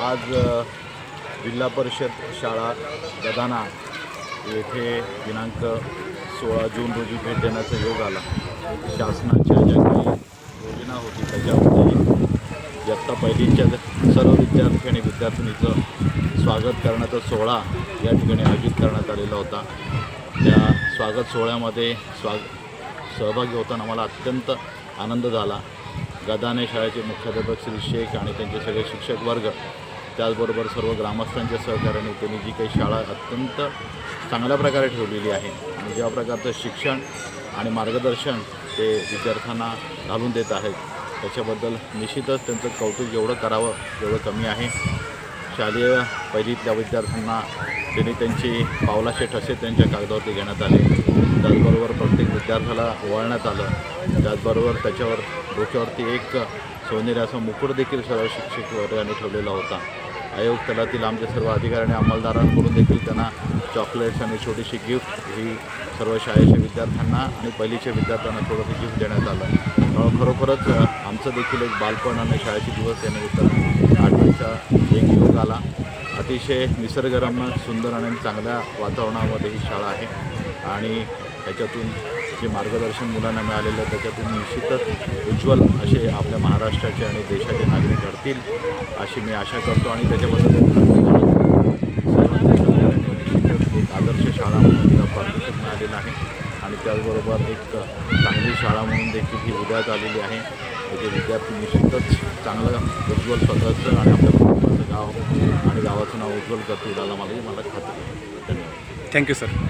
आज जिल्हा परिषद शाळा गदाना येथे दिनांक सोळा जून रोजी भेट देण्याचा योग आला. शासनाच्या ज्या काही योजना होती त्याच्यामध्ये इयत्ता पहिलीच्या सर्व विद्यार्थी आणि विद्यार्थिनीचं स्वागत करण्याचा सोहळा या ठिकाणी आयोजित करण्यात आलेला होता. त्या स्वागत सोहळ्यामध्ये स्वाग सहभागी होताना मला अत्यंत आनंद झाला. गदाने शाळेचे मुख्याध्यापक श्री शेख आणि त्यांचे सगळे शिक्षक वर्ग त्याचबरोबर सर्व ग्रामस्थांच्या सहकार्याने त्यांनी जी काही शाळा अत्यंत चांगल्या प्रकारे ठेवलेली आहे आणि ज्या प्रकारचं शिक्षण आणि मार्गदर्शन ते विद्यार्थ्यांना घालून देत आहेत त्याच्याबद्दल निश्चितच त्यांचं कौतुक जेवढं करावं तेवढं कमी आहे. शालेय पहिलीतल्या विद्यार्थ्यांना त्यांनी त्यांची पावलाचे ठसे त्यांच्या कागदावरती घेण्यात आले. त्याचबरोबर प्रत्येक विद्यार्थ्याला ओवाळण्यात आलं. त्याचबरोबर त्याच्यावर डोक्यावरती एक सोनेरी असा मुकुट देखील सर्व शिक्षक वर्गाने ठेवलेला होता. आयोग तलातील आमच्या सर्व अधिकारी आणि अंमलदारांकडून देखील त्यांना चॉकलेट्स आणि छोटीशी गिफ्ट ही सर्व शाळेच्या विद्यार्थ्यांना आणि पहिलीच्या विद्यार्थ्यांना थोडंसं गिफ्ट देण्यात आलं. खरोखरच आमचं देखील एक बालपण आणि शाळेचे दिवस यानिमित्त निमित्तानं आठवणीचा एक योग आला. अतिशय निसर्गरम्य सुंदर आणि चांगल्या वातावरणामध्ये ही शाळा आहे. आणि त्याच्यातून जे मार्गदर्शन मुलांना मिळालेलं त्याच्यातून निश्चितच उज्ज्वल असे आपल्या महाराष्ट्राचे आणि देशाचे नागरिक घडतील अशी मी आशा करतो. आणि त्याच्याबद्दल एक आदर्श शाळा म्हणून तिला पारितोषिक मिळालेलं आहे. आणि त्याचबरोबर एक चांगली शाळा म्हणून देखील ही उदयात आलेली आहे. त्याचे विद्यार्थी निश्चितच चांगलं उज्ज्वल स्वतःचं आणि आपल्या कुटुंबाचं गाव आणि गावाचं नाव उज्ज्वल करतील याला मला मला खात्री धन्यवाद. Thank you sir